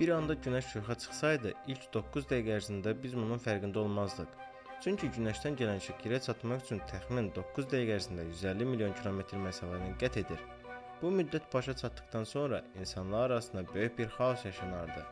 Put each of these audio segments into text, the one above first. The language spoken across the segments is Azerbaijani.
Bir anda günəş yoxa çıxsaydı, ilk 9 dəqiqə ərzində biz bunun fərqində olmazdıq. Çünki günəşdən gələn işıq yerə çatmaq üçün təxminən 9 dəqiqə ərzində 150 milyon kilometr məsafəni qət edir. Bu müddət başa çatdıqdan sonra insanlar arasında böyük bir xaos yaşanardı.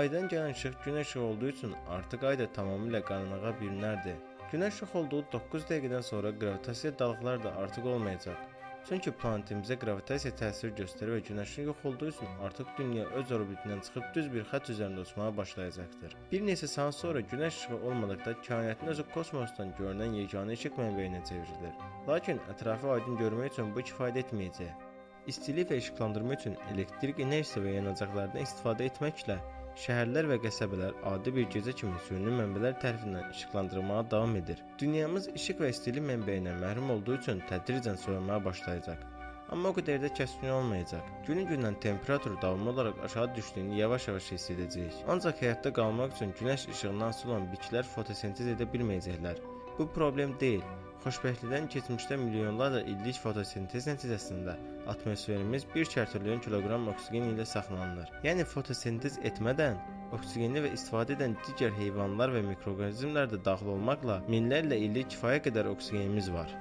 Aydan gələn işıq günəş işığı olduğu üçün artıq ay da tamamilə qaranlığa bürünərdi. Günəş yox olduğu 9 dəqiqədən sonra qravitasiya dalğalar da artıq olmayacaq. Çünki planetimizə qravitasiya təsir göstərir və günəşin yox olduğu üçün artıq dünya öz orbitindən çıxıb düz bir xətt üzərində uçmağa başlayacaqdır. Bir neçə saat sonra günəş işığı olmadıqda kainatın özü kosmosdan görünən yeganə işıq mənbəyinə çevrilir. Lakin ətrafı aydın görmək üçün bu kifayət etməyəcək. İstilik və işıqlandırma üçün elektrik enerjisi və yanacaqlardan istifadə etməklə Şəhərlər və qəsəbələr adi bir gecə kimi süni mənbələr tərəfindən işıqlandırılmağa davam edir. Dünyamız işıq və istilik mənbəyindən məhrum olduğu üçün tədricən soyunmağa başlayacaq. Amma o qədər də kəskin olmayacaq. Günü-gündən temperatur davamlı olaraq aşağı düşdüyünü yavaş-yavaş hiss edəcəyik. Ancaq həyatda qalmaq üçün günəş işığından asılı olan bitkilər fotosintez edə bilməyəcəklər. Bu problem deyil. Xoşbəxtlikdən keçmişdə milyonlarla illik fotosintez nəticəsində atmosferimiz 1 çərtiliyon kiloqram oksigen ilə saxlanılır. Yəni fotosintez etmədən oksigeni və istifadə edən digər heyvanlar və mikroorqanizmlər də daxil olmaqla minlərlə illik kifayət qədər oksigenimiz var.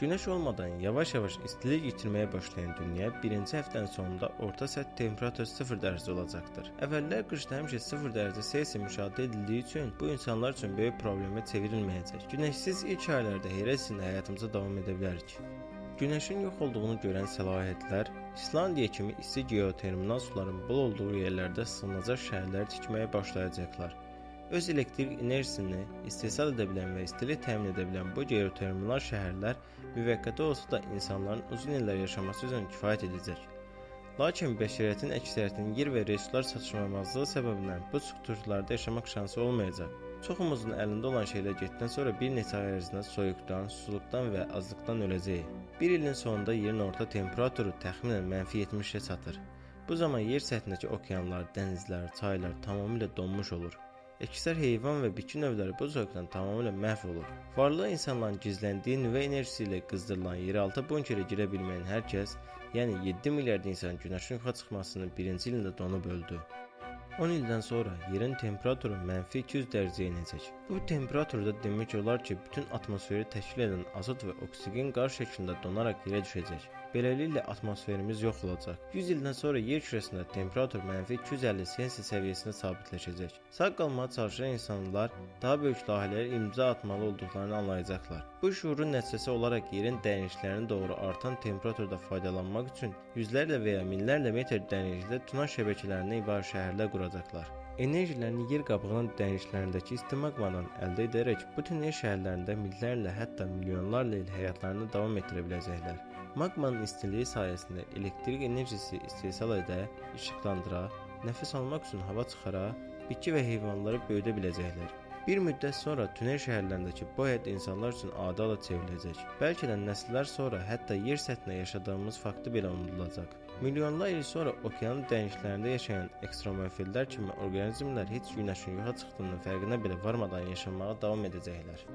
Günəş olmadan yavaş-yavaş istilik itirməyə başlayan dünya birinci həftənin sonunda orta səthi temperatur 0 dərəcə olacaqdır. Əvvəllər qışda həmişə 0 dərəcə Selsi müşahidə edildiyi üçün bu insanlar üçün böyük problemə çevrilməyəcək. Günəşsiz ilk aylarda heyrət içində həyatımıza davam edə bilərik. Günəşin yox olduğunu görən səlahiyyətlər İslandiya kimi isti geotermal suların bol olduğu yerlərdə sığınacaq şəhərlər tikməyə başlayacaqlar. Öz elektrik enerjisini istehsal edə bilən və istilik təmin edə bilən bu geotermal şəhərlər müvəqqəti olsa da insanların uzun illər yaşaması üçün kifayət edəcək. Lakin bəşəriyyətin əksəriyyətinin yer və resurslar çatışmamazlığı səbəbindən bu strukturlarda yaşamaq şansı olmayacaq. Çoxumuzun əlində olan şeylər getdikdən sonra bir neçə ay ərzində soyuqdan, susuzluqdan və azlıqdan öləcəyik. Bir ilin sonunda yerin orta temperaturu təxminən -70-ə çatır. Bu zaman yer səthindəki okeanlar, dənizlər, çaylar tamamilə donmuş olur. Əksər heyvan və bitki növləri bu zövqdən tamamilə məhv olur. Varlı insanların gizləndiyi nüvə enerjisi ilə qızdırılan yeraltı bunkerə girə bilməyən hər kəs, yəni 7 milyard insan günəşin yoxa çıxmasının birinci ilində donub öldü. 10 ildən sonra yerin temperaturu -200 dərəcəyə enəcək. Bu temperaturda demək olar ki, bütün atmosferi təşkil edən azot və oksigen qar şəklində donaraq yerə düşəcək. Beləliklə atmosferimiz yox olacaq. 100 ildən sonra yer kürəsində temperatur -250 Selsi səviyyəsində sabitləşəcək. Sağ qalmağa çalışan insanlar daha böyük layihələrə imza atmalı olduqlarını anlayacaqlar. Bu şuurun nəticəsi olaraq yerin dəyişikliklərinə doğru artan temperaturda faydalanmaq üçün yüzlərlə və ya minlərlə metr dənizdə tuna şəbəkələrindən ibarət şəhərlər quracaqlar. Enerjilərini yer qabığının dəyişlərindəki isti maqmadan əldə edərək bu tünel şəhərlərində minlərlə, hətta milyonlarla il həyatlarını davam etdirə biləcəklər. Maqmanın istiliyi sayəsində elektrik enerjisi istehsal edə, işıqlandıra, nəfəs almaq üçün hava çıxara, bitki və heyvanları böyüdə biləcəklər. Bir müddət sonra tünel şəhərlərindəki bu həyat insanlar üçün adi hala çevriləcək. Bəlkə də nəsillər sonra hətta yer səthində yaşadığımız faktı belə unudulacaq. Milyonlar il sonra okeanın dənizlərində yaşayan ekstremofillər kimi orqanizmlər heç günəşin yoxa çıxdığının fərqinə belə varmadan yaşamağa davam edəcəklər.